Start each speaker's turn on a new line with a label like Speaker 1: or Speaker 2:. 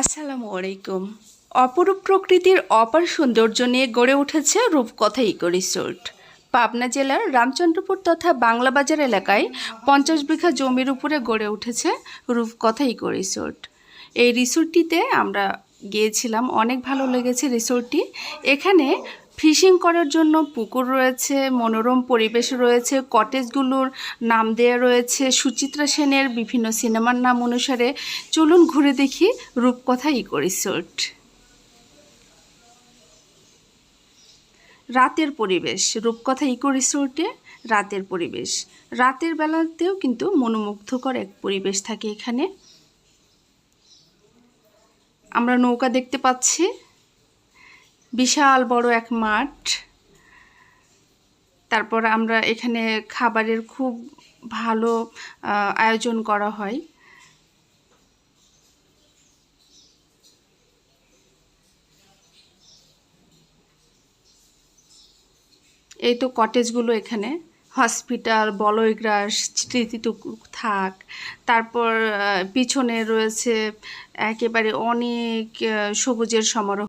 Speaker 1: আসসালামু আলাইকুম। অপরূপ প্রকৃতির অপার সৌন্দর্য নিয়ে গড়ে উঠেছে রূপকথা ইকো রিসোর্ট। পাবনা জেলার রামচন্দ্রপুর তথা বাংলাবাজার এলাকায় পঞ্চাশ বিঘা জমির উপরে গড়ে উঠেছে রূপকথা ইকো রিসোর্ট। এই রিসোর্টটিতে আমরা গিয়েছিলাম, অনেক ভালো লেগেছে রিসোর্টটি। এখানে ফিশিং করার জন্য পুকুর রয়েছে, মনোরম পরিবেশ রয়েছে, কটেজগুলোর নাম দেয়া রয়েছে, সুচিত্রা সেনের বিভিন্ন সিনেমার নাম অনুসারে। চলুন ঘুরে দেখি রূপকথা ইকো রিসোর্ট। রাতের পরিবেশ, রূপকথা ইকো রিসোর্টে রাতের পরিবেশ। রাতের বেলাতেও কিন্তু মনোমুগ্ধকর এক পরিবেশ থাকে এখানে। আমরা নৌকা দেখতে পাচ্ছি। বিশাল বড় এক মাঠ। তারপর আমরা এখানে খাবারের খুব ভালো আয়োজন করা হয়। এই তো কটেজগুলো এখানে। হসপিটাল, বলয়গ্রাস, স্মৃতিটুকু থাক। তারপর পিছনে রয়েছে একেবারে অনেক সবুজের সমারোহ।